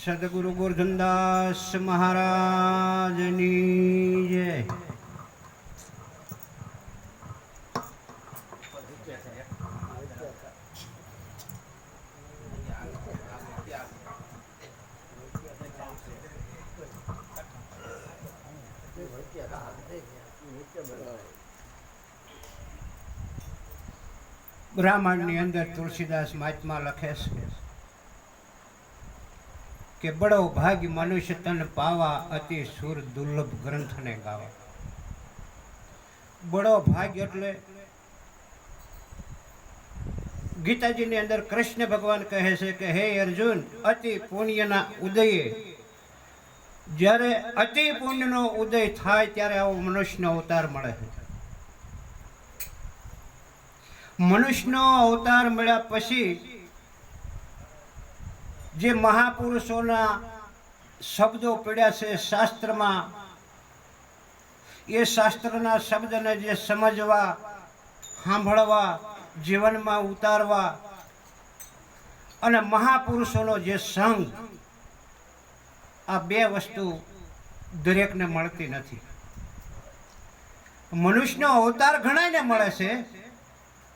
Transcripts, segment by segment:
સદગુરુ ગોરધનદાસ મહારાજની જય બ્રાહ્મણની અંદર તુલસીદાસ મહાત્મા લખે છે. કે બડો ભાગ્ય મનુષ્ય તન પાવા અતિ સુર દુર્લભ ગ્રંથને ગાવા. બડો ભાગ્ય એટલે ગીતાજીની અંદર કૃષ્ણ ભગવાન કહે છે કે, હે અર્જુન, અતિ પુણ્યના ઉદયે, જ્યારે અતિ પુણ્યનો ઉદય થાય ત્યારે આવો મનુષ્યનો અવતાર મળે છે. મનુષ્યનો અવતાર મળ્યા પછી જે મહાપુરુષોના શબ્દો પડ્યા છે શાસ્ત્રમાં, એ શાસ્ત્રના શબ્દને જે સમજવા, સાંભળવા, જીવનમાં ઉતારવા અને મહાપુરુષોનો જે સંગ, આ બે વસ્તુ દરેકને મળતી નથી. મનુષ્યનો અવતાર ઘણાને મળે છે,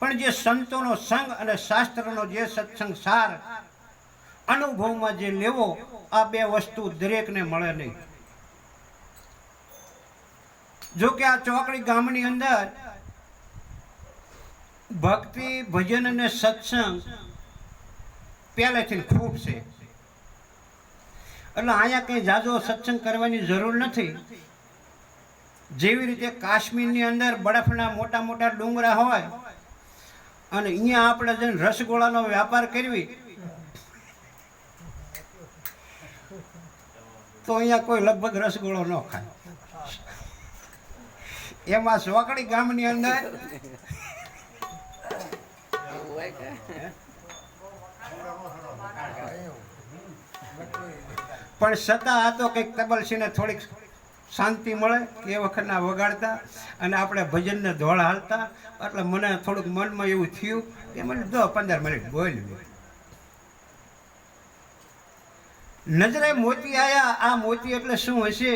પણ જે સંતોનો સંગ અને શાસ્ત્રનો જે સત્સંગ સાર અનુભવમાં જે લેવો, આ બે વસ્તુ દરેકને મળે નહીં. જો કે આ ચોકડી ગામની અંદર ભક્તિ, ભજન અને સત્સંગ પહેલેથી ખૂબ છે. એટલે અહીંયા કંઈ જાજો સત્સંગ કરવાની જરૂર નથી. જેવી રીતે કાશ્મીરની અંદર બરફના મોટા મોટા ડુંગરા હોય, અને અહીંયા આપણે જઈને રસગોળાનો વ્યાપાર કરવી તો અહીંયા કોઈ લગભગ રસગોળો ન ખાય. એમાં સોકડી ગામની અંદર પણ છતાં આ તો કંઈક તબલસીને થોડીક શાંતિ મળે એ વખતના વગાડતા અને આપણે ભજનને ધોળ હાલતા. એટલે મને થોડુંક મનમાં એવું થયું કે મને દો પંદર મિનિટ બોલ. નજરે મોતી આયા, આ મોતી એટલે શું હશે?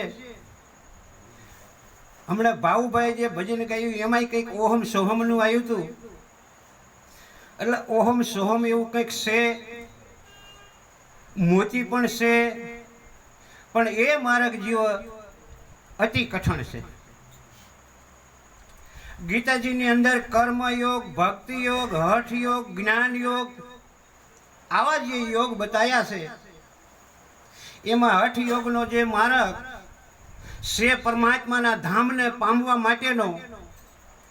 હમણાં ભાવુભાઈ જે ભજન ગાયું, એમાંય કંઈક ઓહમ સોહમનું આવ્યું હતું. એટલે ઓહમ સોહમ એવું કંઈક છે, મોતી પણ છે, પણ એ માર્ગ જીવો અતિ કઠણ છે. ગીતાજીની અંદર કર્મયોગ ભક્તિ યોગ હઠ યોગ જ્ઞાન યોગ આવા જે યોગ બતાવ્યા છે એમાં હઠ યોગનો જે માર્ગ શ્રે પરમાત્માના ધામને પામવા માટેનો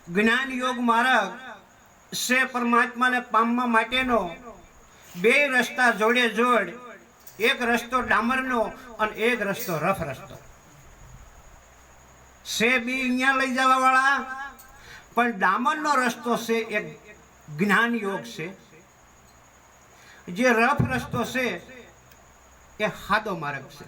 જ્ઞાન યોગ માર્ગ શ્રે પરમાત્માને પામવા માટેનો બે રસ્તા જોડે જોડ, એક રસ્તો ડામરનો અને એક રસ્તો રફ રસ્તો. છે બી અહીંયા લઈ જવા વાળા પણ ડામરનો રસ્તો છે એક જ્ઞાન યોગ છે. જે રફ રસ્તો છે એ હાદો માર્ગ છે.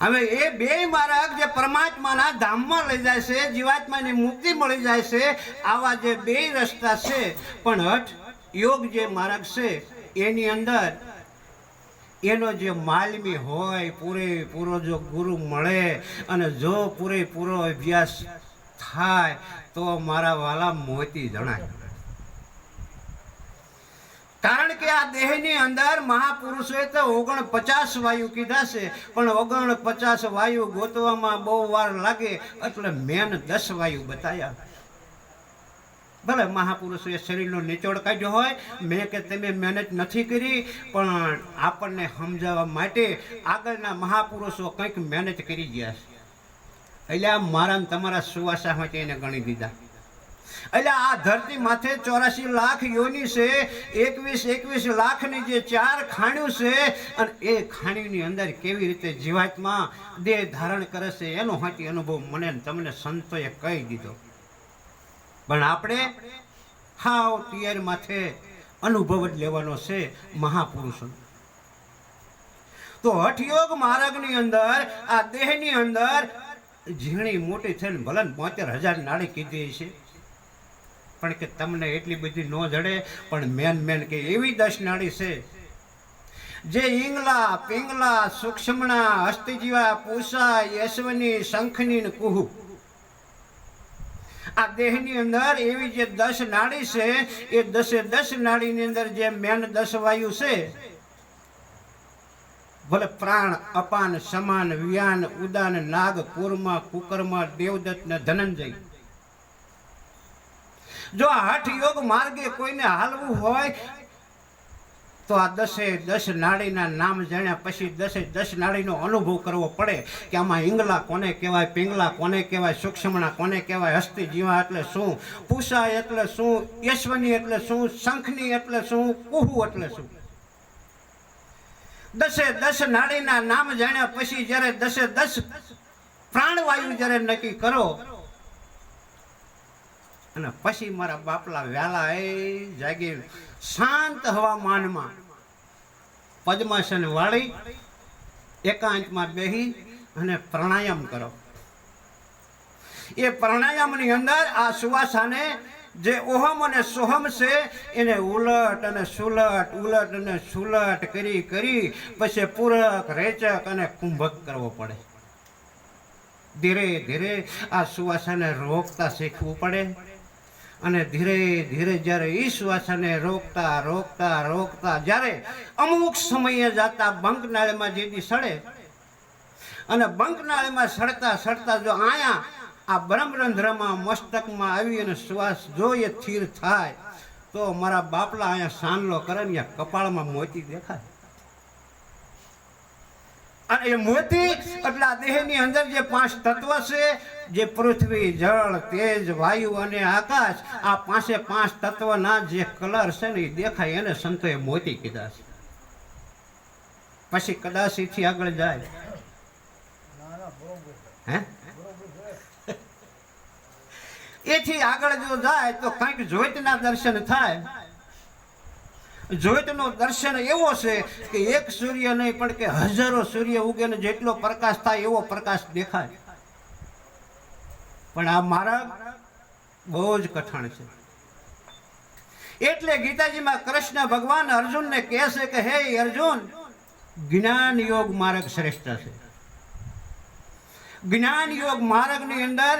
હવે એ બે માર્ગ જે પરમાત્માના ધામમાં લઈ જાય છે, જીવાત્માની મુક્તિ મળી જાય છે, આવા જે બે રસ્તા છે, પણ હઠ યોગ જે માર્ગ છે, એની અંદર એનો જે માલમી હોય, પૂરેપૂરો જો ગુરુ મળે અને જો પૂરેપૂરો અભ્યાસ થાય, તો મારા વાલા મોતી જણાય. કારણ કે આ દેહની અંદર મહાપુરુષોએ તો ઓગણ પચાસ વાયુ કીધા છે, પણ ઓગણ પચાસ વાયુ ગોતવામાં બહુ વાર લાગે એટલે મેન દસ વાયુ બતાવ્યા ભલે મહાપુરુષોએ શરીરનો નિચોડ કાઢ્યો હોય, મેં કે તમે મહેનત નથી કરી, પણ આપણને સમજાવવા માટે આગળના મહાપુરુષો કંઈક મહેનત કરી ગયા છે. એટલે મારા તમારા સુવાસા માટે એને ગણી દીધા. એટલે આ ધરતી માથે ચોરાસી લાખ યોની છે, એકવીસ એકવીસ લાખની જે ચાર ખાણ્યું છે, અને એ ખાણીની અંદર કેવી રીતે જીવાતમાં દેહ ધારણ કરે છે, એનો હાથી અનુભવ મને તમને સંતોએ કહી દીધો. પણ આપણે હાવ તિયર માથે અનુભવ જ લેવાનો છે મહાપુરુષો તો હઠયોગ માર્ગની અંદર, આ દેહની અંદર ઝીણી મોટી થઈને ભલે પોતેર હજાર નાળી કીધી છે પણ કે તમને એટલી બધી ન જડે, પણ મેન મેન કે એવી દસ નાળી છે. જે ઈંગલા, પિંગલા, સૂક્ષ્મણા હસ્તજીવા પૂષા યશવની, શંખની કુહુ. આ દેહની અંદર એવી જે દસ નાડી છે, એ દસે દસ નાડીની અંદર જે મેન દસ વાયુ છે, ભલે પ્રાણ, અપાન, સમાન, વ્યાન, ઉદાન, નાગ, કુર્મા, કુકર્મા, દેવદત્ત ને ધનંજય. જો હઠ યોગ માર્ગે કોઈને હાલવું હોય, તો આ દસે દસ નાડીના નામ જાણ્યા પછી દસે દસ નાડીનો અનુભવ કરવો પડે કે આમાં ઈંગલા કોને કહેવાય, પિંગલા કોને કહેવાય, સૂક્ષ્મણા કોને કહેવાય, હસ્તી જીવા એટલે શું પૂષા એટલે શું, યશ્વની એટલે શું, શંખની એટલે શું કુહુ એટલે શું? દસે દસ નાડીના નામ જાણ્યા પછી જ્યારે દસે દસ પ્રાણવાયુ જ્યારે નક્કી કરો અને પછી મારા બાપલા વહેલા એ જાગી શાંત હવામાનમાં પદ્માસન વાળી, એકાંતમાં બેહી અને પ્રાણાયામ કરો. એ પ્રાણાયામની અંદર આ સુવાસાને જે ઓહમ અને સોહમ છે, એને ઉલટ અને સુલટ, ઉલટ અને સુલટ કરી કરી, પછી પૂરક, રેચક અને કુંભક કરવો પડે. ધીરે ધીરે આ સુવાસાને રોકતા શીખવું પડે. અને ધીરે ધીરે જ્યારે એ શ્વાસને રોકતા રોકતા રોકતા, જ્યારે અમુક સમયે જતા બંકનાળીમાં જેથી સડે, અને બંકનાળીમાં સડતા સડતા જો આયા, આ બ્રહ્મરંધ્રમાં, મસ્તકમાં આવી અને શ્વાસ જો એ સ્થિર થાય, તો મારા બાપલા અહીંયા સાનલો કરે ને કપાળમાં મોતી દેખાય. અને એ મોતી, એટલે આ દેહની અંદર જે પાંચ તત્વ છે, જે પૃથ્વી, જળ, તેજ, વાયુ અને આકાશ, આ પાંચે પાંચ તત્વના જે કલર છે ને એ દેખાય એને સંતોએ મોતી કીધા છે. પછી કદાચ એથી આગળ જાય. હે? એથી આગળ જો જાય તો કંઈક જોઈતના દર્શન થાય. જોઈતનો દર્શન એવો છે કે એક સૂર્ય નહીં, પણ કે હજારો સૂર્ય ઉગે ને જેટલો પ્રકાશ થાય એવો પ્રકાશ દેખાય. પણ આ મારા બહુ જ કઠણ છે. એટલે ગીતાજીમાં કૃષ્ણ ભગવાન અર્જુનને કહે છે કે, હે અર્જુન, જ્ઞાન યોગ માર્ગ શ્રેષ્ઠ છે. જ્ઞાન યોગ માર્ગની અંદર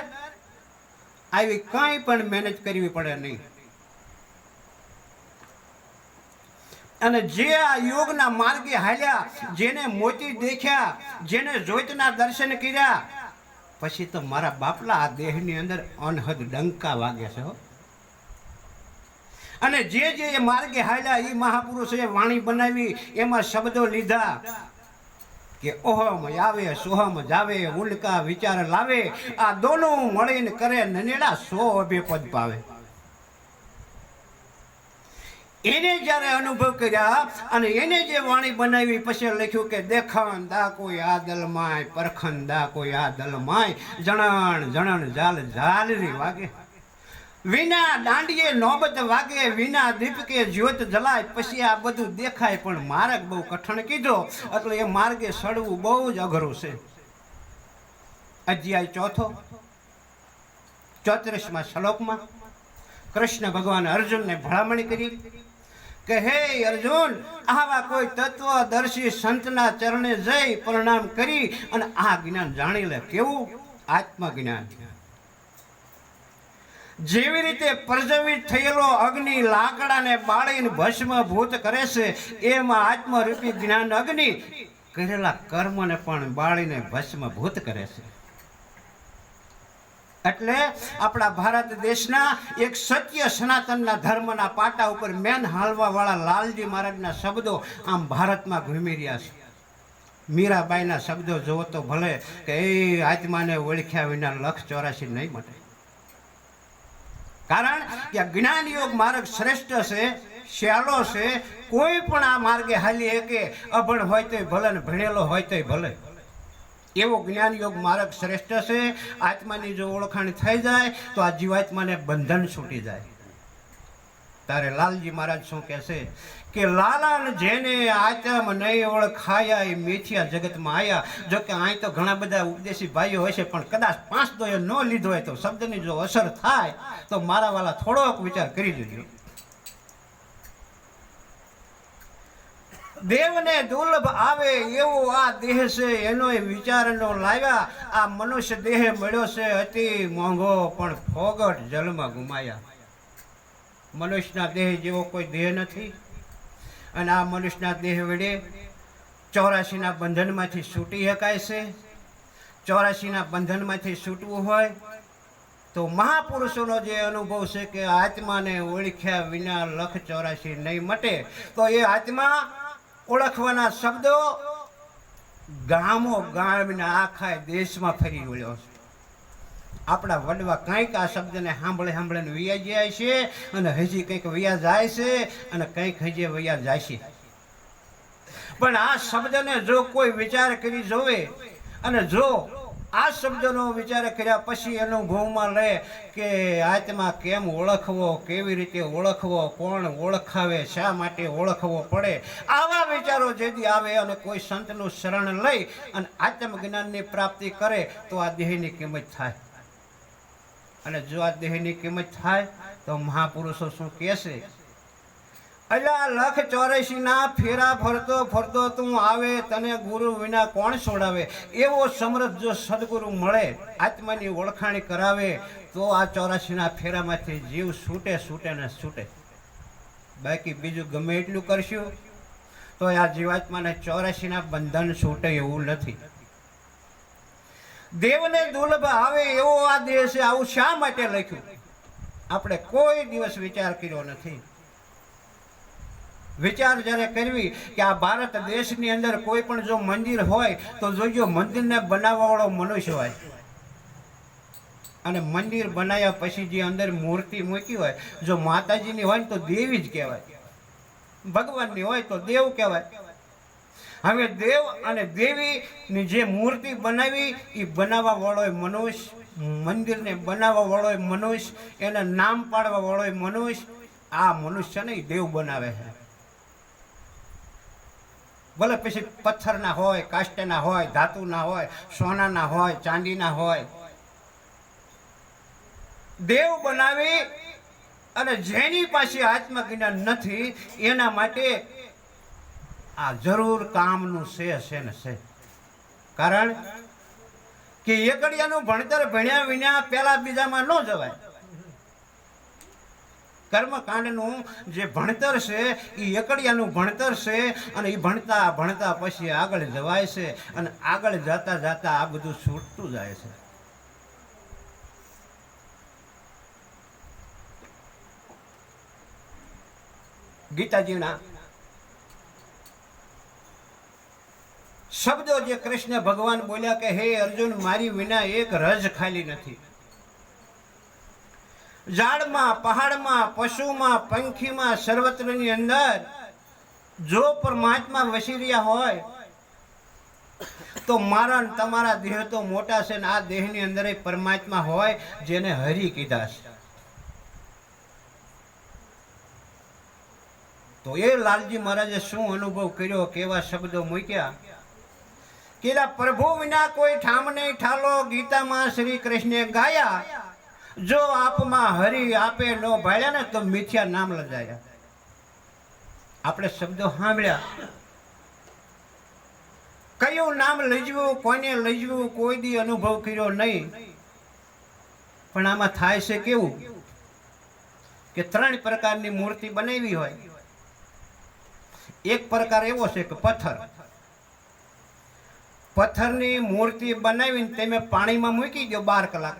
આવી કંઈ પણ મહેનત કરવી પડે નહીં. અને જે આ યોગના માર્ગે હાલ્યા, જેને મોતી દેખ્યા, જેને જોઈતના દર્શન કર્યા, પછી તો મારા બાપલા આ દેહની અંદર અનહદ ડંકા વાગે છે અને જે જે એ માર્ગે હાલ્યા એ મહાપુરુષોએ વાણી બનાવી, એમાં શબ્દો લીધા કે ઓહમ આવે, સોહમ જાવે, ઉલકા વિચાર લાવે, આ દોનું મળીને કરે નનેડા સો અભે પદ પાવે. એને જ્યારે અનુભવ કર્યા અને એને જે વાણી બનાવી, પછી લખ્યું કે દેખણ દા કોઈ આ દલમાય પરખન દા કોઈ આ દલમાય જણણ જણણ જાલ ઝાલરી વાગે. વિના દાંડીએ નોબત વાગે, વિના દીપકે જ્યોત જલાય. પછી આ બધું દેખાય, પણ માર્ગ બહુ કઠણ કીધો. એટલે એ માર્ગે સડવું બહુ જ અઘરું છે. અધ્યાય ચોથો. ચોત્રીસમાં શ્લોકમાં કૃષ્ણ ભગવાન અર્જુનને ભળામણી કરી. કે હે અર્જુન, આવા કોઈ તત્વદર્શી સંતના ચરણે જઈ પ્રણામ કરી અને આ જ્ઞાન જાણી લે. કેવું? આત્મજ્ઞાન. જેવી રીતે પ્રજ્વલિત થયેલો અગ્નિ લાકડાને બાળીને ભસ્મભૂત કરે છે, એમાં આત્મરૂપી જ્ઞાન અગ્નિ કરેલા કર્મને પણ બાળીને ભસ્મભૂત કરે છે. એટલે આપણા ભારત દેશના એક સત્ય સનાતનના ધર્મના પાટા ઉપર મેન હાલવાવાળા લાલજી મહારાજના શબ્દો આમ ભારતમાં ઘૂમી રહ્યા છે. મીરાબાઈના શબ્દો જોવો તો ભલે કે એ આત્માને ઓળખ્યા વિના લક્ષ ચોરાશી નહીં મળે કારણ કે જ્ઞાન યોગ માર્ગ શ્રેષ્ઠ છે શ્યાલો છે, કોઈ પણ આ માર્ગે હાલી કે અભણ હોય તોય ભલે ને ભણેલો હોય તોય ભલે. એવો જ્ઞાન યોગ માર્ગ શ્રેષ્ઠ છે, આત્માની જો ઓળખાણ થઈ જાય, તો આ જીવાત્માને બંધન છૂટી જાય. તારે લાલજી મહારાજ શું કહેશે? કે લાલાન જેને આત્મ નહીં ઓળખાયા, એ મેથિયા જગતમાં આયા. જો કે અહીં તો ઘણા બધા ઉપદેશી ભાઈઓ હશે પણ કદાચ પાંચ દો ન લીધો હોય તો શબ્દની જો અસર થાય, તો મારા વાલા થોડોક વિચાર કરી લેજો દેવને દુર્લભ આવે એવો આ દેહ છે એનો વિચારનો લાવ્યા. આ મનુષ્ય દેહ મળ્યો છે, અતિ મોંઘો પણ ફોગટ જલમાં ગુમાયા. મનુષ્યના દેહ જેવો કોઈ દેહ નથી. અને આ મનુષ્યના દેહ વડે ચોરાશીના બંધનમાંથી છૂટી શકાય છે. ચોરાશીના બંધનમાંથી છૂટવું હોય તો મહાપુરુષોનો જે અનુભવ છે કે આત્માને ઓળખ્યા વિના લખ ચોરાશી નહીં મટે. તો એ આત્મા ઓળખવાના શબ્દો ગામો ગામના આખા દેશમાં ફરી વળ્યો છે. આપણા વડવા કંઈક આ શબ્દને સાંભળે સાંભળીને વૈયા જાય છે અને હજી કંઈક વૈયા જાય છે અને કંઈક હજી વૈયા જાય છે. પણ આ શબ્દને જો કોઈ વિચાર કરી જોવે અને જો આ શબ્દનો વિચાર કર્યા પછી અનુભવમાં લે કે આત્મા કેમ ઓળખવો, કેવી રીતે ઓળખવો, કોણ ઓળખાવે, શા માટે ઓળખવો પડે, આવા વિચારો જેથી આવે અને કોઈ સંતનું શરણ લઈ અને આત્મજ્ઞાનની પ્રાપ્તિ કરે તો આ દેહની કિંમત થાય. અને જો આ દેહની કિંમત થાય તો મહાપુરુષો શું કહેશે? અલ્યા લખ ચોરાશી ફેરા ફરતો ફરતો તું આવે, તને ગુરુ વિના કોણ છોડાવે? એવો સમરથ જો સદગુરુ મળે, આત્માની ઓળખાણી કરાવે, તો આ ચોરાશી ના ફેરામાંથી જીવ છૂટે છૂટે ને છૂટે. બાકી બીજું ગમે એટલું કરશું. તો આ જીવાત્માને ચોરાશી બંધન છૂટે એવું નથી. દેવને દુર્લભ આવે એવો આ દેહ આવું શા માટે લખ્યું? આપણે કોઈ દિવસ વિચાર કર્યો નથી. વિચાર જ્યારે કરવી કે આ ભારત દેશની અંદર કોઈ પણ જો મંદિર હોય, તો જોજો મંદિરને બનાવવા વાળો મનુષ્ય હોય. અને મંદિર બનાવ્યા પછી જે અંદર મૂર્તિ મૂકી હોય, જો માતાજીની હોય ને તો દેવી જ કહેવાય. ભગવાનની હોય તો દેવ કહેવાય. હવે દેવ અને દેવીની જે મૂર્તિ બનાવી એ બનાવવા વાળો મનુષ્ય, મંદિરને બનાવવા વાળો મનુષ્ય, એને નામ પાડવા વાળો મનુષ્ય, આ મનુષ્ય નહીં દેવ બનાવે છે. ભલે પછી પથ્થરના હોય કાષ્ટના હોય, ધાતુના હોય, સોનાના હોય, ચાંદીના હોય. દેવ બનાવી અને જેની પાસે આત્મજ્ઞાન નથી, એના માટે આ જરૂર કામનું છે છે ને છે. કારણ કે એકડિયાનું ભણતર ભણ્યા વિના પહેલા બીજામાં ન જવાય. કર્મકાંડનું જે ભણતર છે એ એકડિયાનું ભણતર છે, અને એ ભણતા ભણતા પછી આગળ જવાય છે, અને આગળ જતા જતા આ બધું છૂટતું જાય છે. ગીતાજીના શબ્દો જે કૃષ્ણ ભગવાન બોલ્યા કે, હે અર્જુન, મારી વિના એક રજ ખાલી નથી. ઝાડમાં, પહાડમાં, પશુમાં, પંખીમાં, સર્વત્રની અંદર જો પરમાત્મા વસી રહ્યા હોય, તો મારા તમારા દેહ તો મોટા છે ને આ દેહની અંદર પરમાત્મા હોય જેને હરી કીધા છે. તો એ લાલજી મહારાજે શું અનુભવ કર્યો, કેવા શબ્દો મૂક્યા? કેલા પ્રભુ વિના કોઈ ઠામ નહીં ઠાલો, ગીતામાં શ્રી કૃષ્ણે ગાયા. જો આપમાં હરિ આપે નો ભાળ્યા ને, તો મિથ્યા નામ લજાયા. આપણે શબ્દો સાંભળ્યા. કયું નામ લજવું, કોને લજવું, કોઈ દી અનુભવ કર્યો નહીં. પણ આમાં થાય છે કેવું? કે ત્રણ પ્રકારની મૂર્તિ બનાવી હોય. એક પ્રકાર એવો છે કે પથ્થર. પથ્થરની મૂર્તિ બનાવીને તમે પાણીમાં મૂકી દો બાર કલાક.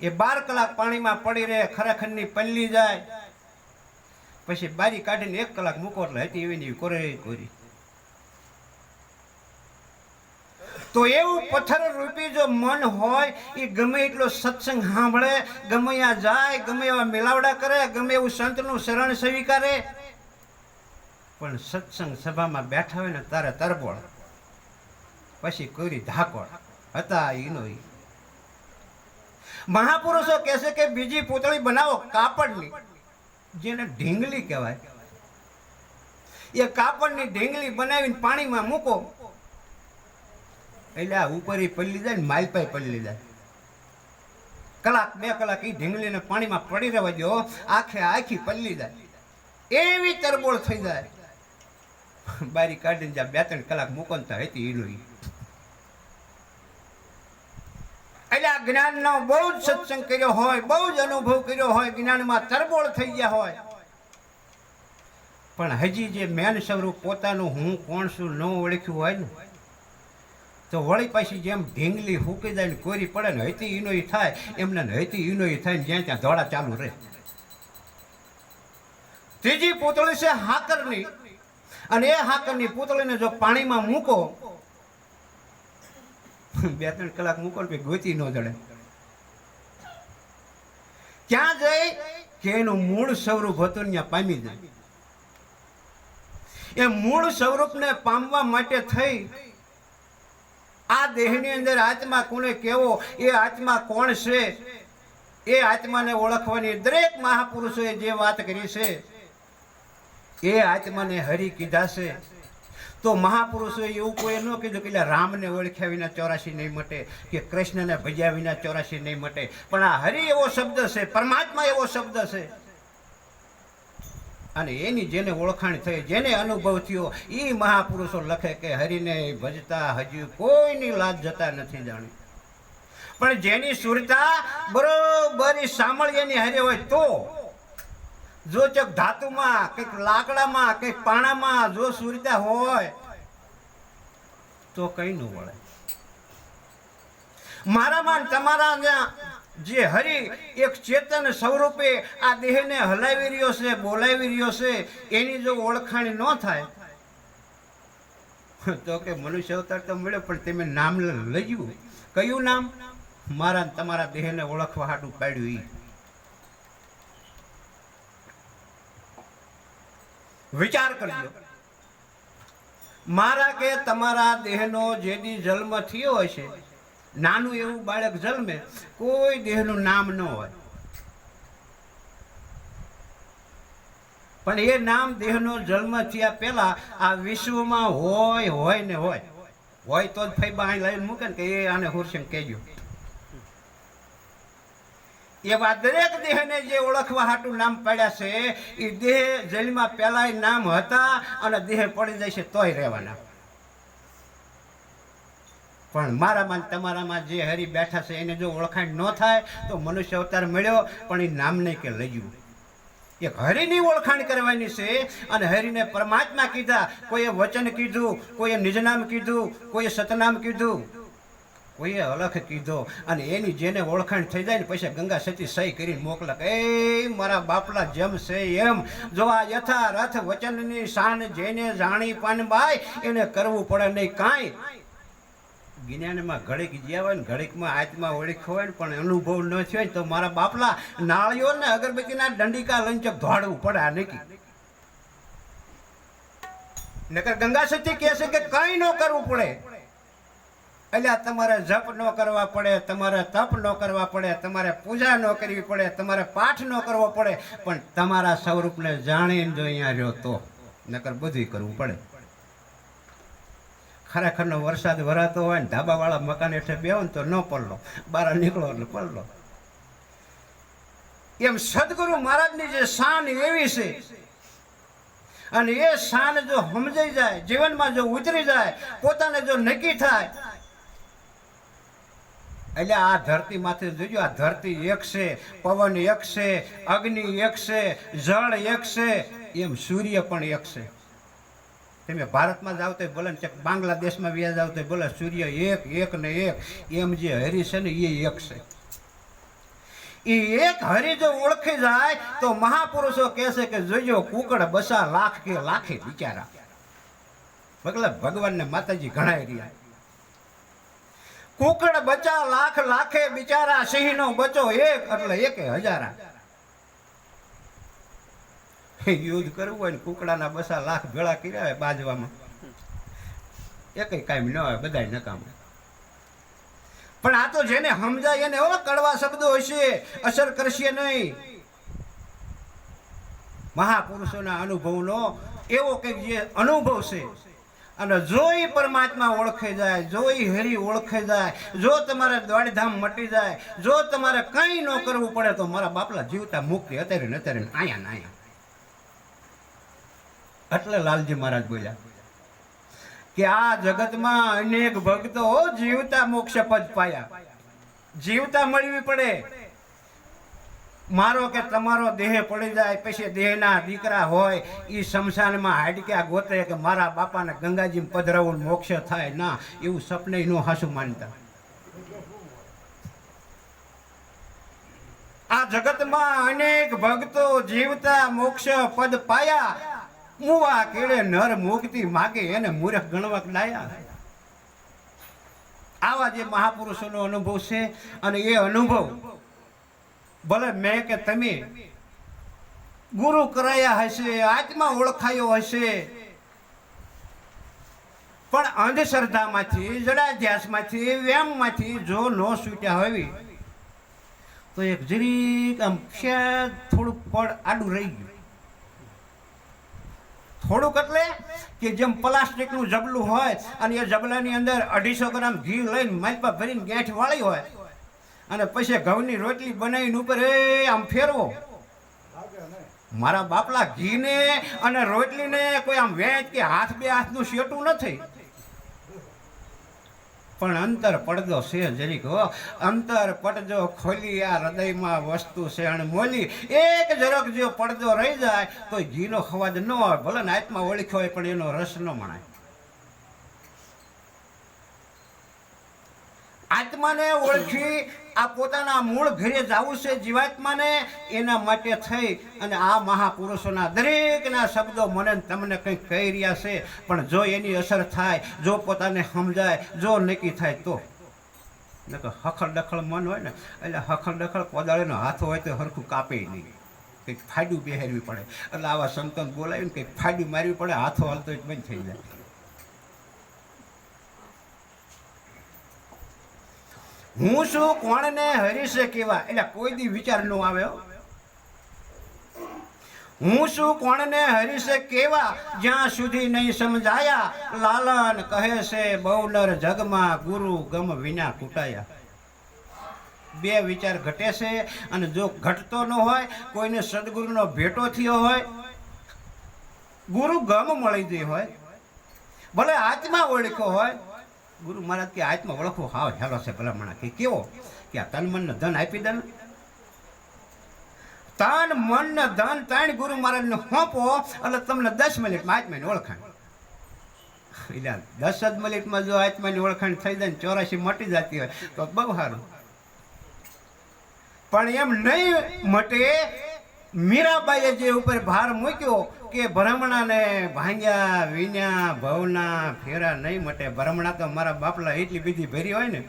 એ બાર કલાક પાણીમાં પડી રહે, ખરેખરની પલ્લી જાય. પછી બારી કાઢીને એક કલાક મૂકો એટલે હતી એવી એવી કોરે કોરી. તો એવું પથ્થર રૂપી જો મન હોય, એ ગમે એટલો સત્સંગ સાંભળે, ગમે ત્યાં જાય, ગમે એવા મિલાવડા કરે, ગમે એવું સંતનું શરણ સ્વીકારે પણ સત્સંગ સભામાં બેઠા હોય ને તારે તરબોળ. પછી કોરી ધાકોળ. હતા એનો મહાપુરુષો કહેશે કે બીજી પૂતળી બનાવો કાપડની. જેને ઢીંગલી કહેવાય. એ કાપડની ઢીંગલી બનાવીને પાણીમાં મૂકો. એટલે આ ઉપર ઈ પલ્લી જાય ને માલપાઈ પલ્લી જાય. કલાક, બે કલાક એ ઢીંગલીને પાણીમાં પડી રહેવા દો આખે આખી પલ્લી જાય. એવી તરબોળ થઈ જાય. બારી કાઢીને જ્યાં બે ત્રણ કલાક મૂકો ને તો હતી ઈનો ઈ. એટલે આ જ્ઞાનનો બહુ જ સત્સંગ કર્યો હોય, બહુ જ અનુભવ કર્યો હોય, જ્ઞાનમાં તરબોળ થઈ ગયા હોય. પણ હજી જે મેન સ્વરૂપ પોતાનું હું કોણ છું ન ઓળખ્યું હોય ને, તો વળી પાછી જેમ ઢીંગલી ફૂકી જાય કોરી પડે ને હૈતી ઈનો થાય, એમને હૈતી ઈનો થાય ને જ્યાં ત્યાં ધોળા ચાલુ રહે. ત્રીજી પૂતળી છે હાકરની. અને એ હાકરની પૂતળીને જો પાણીમાં મૂકો, બે ત્રણ કલાક મૂકો ને ગોતી ન જડે. ક્યાં જઈ કે એનું મૂળ સ્વરૂપ હતું ત્યાં પામી જાય. એ મૂળ સ્વરૂપને પામવા માટે થઈ, આ દેહની અંદર આત્મા કોને કેવો, એ આત્મા કોણ છે? એ આત્માને ઓળખવાની દરેક મહાપુરુષોએ જે વાત કરી છે એ આત્માને હરી કીધા છે તો મહાપુરુષોએ એવું કોઈ ન કીધું કે રામને ઓળખ્યા વિના ચોરાશી નહીં મટે, કે કૃષ્ણને ભજ્યા વિના ચોરાશી નહીં મટે. પણ આ હરિ એવો શબ્દ છે, પરમાત્મા એવો શબ્દ છે. અને એની જેને ઓળખાણ થઈ, જેને અનુભવ થયો એ મહાપુરુષો લખે કે હરિને ભજતા હજી કોઈની લાજ જતા નથી જાણી. પણ જેની સુરતા બરોબર સાંભળીએની હરે હોય તો જો ચક ધાતુમાં, કંઈક લાકડામાં, કંઈક પાણામાં જો સુરતા હોય, તો કઈ ન વળે. મારામાં તમારા જે હરિ એક ચેતન સ્વરૂપે આ દેહને હલાવી રહ્યો છે, બોલાવી રહ્યો છે, એની જો ઓળખાણ ન થાય, તો કે મનુષ્ય અવતાર તો મળ્યો, પણ તમે નામ લઈ કયું નામ? મારા તમારા દેહને ઓળખવા હાટું પાડ્યું ઈ. વિચાર કરજો મારા કે તમારા દેહનો જેની જન્મ થયો હશે નાનું એવું બાળક જન્મે, કોઈ દેહનું નામ ન હોય. પણ એ નામ દેહનો જન્મ થયા પહેલા આ વિશ્વમાં હોય હોય ને હોય. હોય તો જ ફૈબા અહીં લઈને મૂકે ને કે એ આને હુરસિંહ કહેજો. એવા દરેક દેહને જે ઓળખવા હાટું નામ પાડ્યા છે એ દેહ જેલમાં પહેલાંય નામ હતા અને દેહ પડી જાય છે તોય રહેવાના. પણ મારામાં તમારામાં જે હરી બેઠા છે, એને જો ઓળખાણ ન થાય, તો મનુષ્ય અવતાર મળ્યો, પણ એ નામ નહીં કે લઈ એક હરિની ઓળખાણ કરવાની છે અને હરિને પરમાત્મા કીધા, કોઈએ વચન કીધું, કોઈએ નિજનામ કીધું, કોઈએ સતનામ કીધું. કોઈએ અલખ કીધો અને એની જેને ઓળખાણ થઈ જાય ને પછી ગંગા સતી સહી કરીને મોકલા કે મારા બાપલા જેમ છે એમ. જો આ યથારથ વચનની શાન જેને જાણી પાનબાઈ એને કરવું પડે નહીં કાંઈ. જ્ઞાનમાં ઘડીક જ્યાં હોય ને ઘડીકમાં આત્મા ઓળખ હોય ને પણ અનુભવ ન થયો હોય ને તો મારા બાપલા નાળીઓ ને અગરબત્તીના દંડિકા લંચક ધોડવું પડે આ નક્કી. નકર ગંગા સતી કહે છે કે કંઈ ન કરવું પડે. એટલે તમારે જપ ન કરવા પડે, તમારે તપ ન કરવા પડે, તમારે પૂજા ન કરવી પડે, તમારે પાઠ ન કરવો પડે, પણ તમારા સ્વરૂપને જાણીને જો અહીંયા રહ્યો તો, નકર બધું કરવું પડે. ખરેખરનો વરસાદ વરાતો હોય ને, ધાબાવાળા મકાન હેઠળ બેહો ને તો ન પડલો બહાર નીકળો એટલે પડલો એમ સદગુરુ મહારાજની જે શાન એવી છે, અને એ શાન જો સમજાઈ જાય, જીવનમાં જો ઉતરી જાય, પોતાને જો નક્કી થાય એટલે આ ધરતી માથે જોજો, આ ધરતી એક છે, પવન એક છે, અગ્નિ એક છે, જળ એક છે, એમ સૂર્ય પણ એક છે. તમે ભારતમાં જાવ તો બોલે ને બાંગ્લાદેશમાં વ્યા જાવ તો બોલે, સૂર્ય એક એક ને એક, એમ જે હરી છે ને એ એક છે. એ એક હરી જો ઓળખી જાય તો મહાપુરુષો કહેશે કે જોજો, કુકડ બસા લાખ કે લાખે બિચારા. ભગવાનને માતાજી ગણાય રહ્યા. કુકડ બચા, લાખ લાખે બિચારા સિંહનો બચો, એક એટલે એક હજારા. યુદ્ધ કરવું હોય ને કુકડાના બસા લાખ ભેળા કર્યા હોય બાજવામાં એક કાયમ ન હોય બધા નકામ. પણ આ તો જેને સમજાય એને હો કડવા શબ્દો હશે, અસર કરશે નહીં. મહાપુરુષોના અનુભવનો એવો કંઈક જે અનુભવ છે. અને જો એ પરમાત્મા ઓળખાઈ જાય જો એ હરી ઓળખાઈ જાય, જો તમારે દોડધામ મટી જાય, જો તમારે કંઈ ન કરવું પડે તો મારા બાપલા જીવતા મુક્તિ અત્યારે ને અત્યારે આયા ને આયા. એટલે લાલજી મહારાજ બોલ્યા કે આ જગતમાં અનેક ભક્તો જીવતા મોક્ષ પદ પાયા. જીવતા મળવી પડે. મારો કે તમારો દેહ પડી જાય, પછી દેહના દીકરા હોય એ શમશાનમાં હાડક્યા ગોતે કે મારા બાપાને ગંગાજીમાં પધરાવું, મોક્ષ થાય ના, એવું સપને નો હાસુ માનતા. આ જગતમાં અનેક ભક્તો જીવતા મોક્ષ પદ પાયા. મુવા કેળે નર મુક્તિ માગે, એને મૂર્ખ ગણવા લાયા. આવા જે મહાપુરુષોનો અનુભવ છે, અને એ અનુભવ ભલે મેં કે તમે ગુરુ કરાયા હશે, આત્મા ઓળખાયો હશે, પણ અંધશ્રદ્ધામાંથી, જડાધ્યાસમાંથી, વ્યામમાંથી જો ન છૂટ્યા હોય, તો એક જરીક આમ શાયદ થોડુંક પડ આડું રહી ગયું. થોડુંક એટલે કે જેમ પ્લાસ્ટિકનું જબલું હોય, અને એ જબલાની અંદર અઢીસો ગ્રામ ઘી લઈને માલપા ભરીને ગેઠ વાળી હોય અને પછી ઘઉંની રોટલી બનાવીને ઉપર, એ, આમ ફેરવો. મારા બાપલા ઘીને અને રોટલીને કોઈ આમ વેચ કે હાથ બે હાથનું શેટું નથી. પણ અંતર પડદો છે જરીક, હો. અંતર પડજો ખોલી, આ હૃદયમાં વસ્તુ છે અને મોલી. એક જરાક જો પડદો રહી જાય તો ઘીનો ખવાજ ન હોય ભલે ને આત્મા ઓળખ્યો હોય, પણ એનો રસ ન મણાય. આત્માને ઓળખી આ પોતાના મૂળ ઘરે જવું છે જીવાત્માને, એના માટે થઈ અને આ મહાપુરુષોના દરેકના શબ્દો મને તમને કંઈક કહી રહ્યા છે. પણ જો એની અસર થાય, જો પોતાને સમજાય, જો નક્કી થાય તો. નકર હખલ ડખલ મન હોય ને, એટલે હખડ ડખડ કોદાળીનો હાથ હોય તો હરખું કાપે નહીં. કંઈક ફાડ્યું બેહેરવી પડે. એટલે આવા સંતોન બોલાવીને કંઈક ફાડ્યું મારવી પડે, હાથો હાલતો બંધ થઈ જાય. હું શું કોણને હરીશે કેવા? એટલે કોઈ દી વિચાર ન આવ્યો હું. શું કોણને હરીશે કેવા? જ્યાં સુધી નહીં સમજાયા, લાલન કહે છે બહુનર જગમાં ગુરુ ગમ વિના કૂટાયા. બે વિચાર ઘટે છે અને જો ઘટતો ન હોય, કોઈને સદગુરુનો ભેટો થયો હોય, ગુરુ ગમ મળી ગઈ હોય, ભલે આત્મા ઓળખ્યો હોય ગુરુ મહારાજ કે આત્મા ઓળખો હાવ હેલો છે ભલામણા. કે કેવો? કે આ તન મન ધન આપી દે તન મન ધન ત્રણ ગુરુ મહારાજ ને સોંપો, એટલે તમને દસ મિનિટમાં આત્માની ઓળખાણ. એટલે દસ જ મિનિટમાં જો આત્માની ઓળખાણ થઈ જાય ને ચોરાશી મટી જતી હોય, તો બહુ સારું. પણ એમ નહીં મટે મીરાબાઈએ જે ઉપર ભાર મૂક્યો કે ભ્રમણાને ભાંગ્યા વિન્યા ભવના ફેરા નહીં મટે. ભ્રમણા તો મારા બાપલા એટલી બીજી ભરી હોય ને,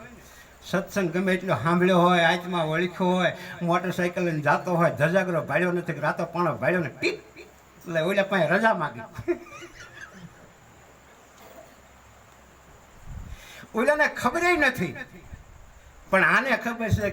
સત્સંગ ગમે એટલો સાંભળ્યો હોય, આંચમાં ઓળખ્યો હોય મોટરસાઇકલ લઈને જાતો હોય, ધજાગરો ભાડ્યો નથી, રાતો પણ ભાડ્યો ને, ટીપ, એટલે ઓલા પાસે રજા માગી. ઓલાને ખબર નથી. પણ આને ખબર છે